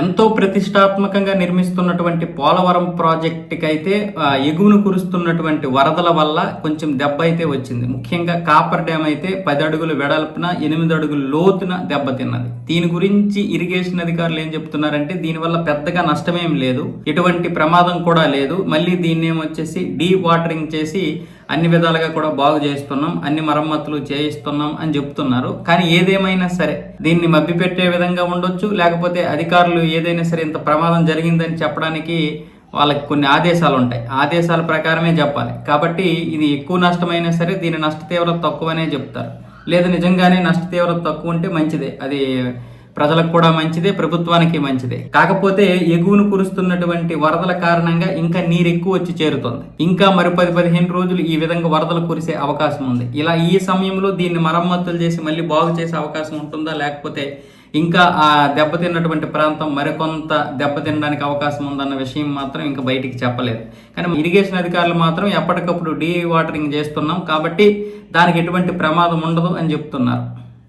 ఎంతో ప్రతిష్టాత్మకంగా నిర్మిస్తున్నటువంటి పోలవరం ప్రాజెక్టుకి అయితే ఎగువను కురుస్తున్నటువంటి వరదల వల్ల కొంచెం దెబ్బ అయితే వచ్చింది. ముఖ్యంగా కాపర్ డ్యామ్ అయితే పది అడుగులు వెడల్పున ఎనిమిది అడుగులు లోతున దెబ్బతిన్నది దీని గురించి ఇరిగేషన్ అధికారులు ఏం చెప్తున్నారంటే దీనివల్ల పెద్దగా నష్టమేం లేదు. ఎటువంటి ప్రమాదం కూడా లేదు. మళ్ళీ దీన్ని ఏమొచ్చేసి డీ వాటరింగ్ చేసి అన్ని విధాలుగా కూడా బాగు చేస్తున్నాం అన్ని మరమ్మతులు చేయిస్తున్నాం అని చెప్తున్నారు. కానీ ఏదేమైనా సరే దీన్ని మభ్యపెట్టే విధంగా ఉండొచ్చు లేకపోతే అధికారులు ఏదైనా సరే ఇంత ప్రమాదం జరిగిందని చెప్పడానికి వాళ్ళకి కొన్ని ఆదేశాలు ఉంటాయి. ఆదేశాల ప్రకారమే చెప్పాలి. కాబట్టి ఇది ఎక్కువ నష్టమైనా సరే దీని నష్ట తీవ్రత తక్కువనే చెప్తారు. లేదు నిజంగానే నష్ట తీవ్రత తక్కువ ఉంటే మంచిదే. అది ప్రజలకు కూడా మంచిదే ప్రభుత్వానికి మంచిదే. కాకపోతే ఎగువను కురుస్తున్నటువంటి వరదల కారణంగా ఇంకా నీరు ఎక్కువ వచ్చి చేరుతుంది. ఇంకా మరి పది పదిహేను రోజులు ఈ విధంగా వరదలు కురిసే అవకాశం ఉంది. ఇలా ఈ సమయంలో దీన్ని మరమ్మతులు చేసి మళ్ళీ బాగు చేసే అవకాశం ఉంటుందా? లేకపోతే ఇంకా ఆ దెబ్బతిన్నటువంటి ప్రాంతం మరికొంత దెబ్బతినడానికి అవకాశం ఉందన్న విషయం మాత్రం ఇంకా బయటికి చెప్పలేదు. కానీ ఇరిగేషన్ అధికారులు మాత్రం ఎప్పటికప్పుడు డీ వాటరింగ్ చేస్తున్నాం కాబట్టి దానికి ఎటువంటి ప్రమాదం ఉండదు అని చెప్తున్నారు.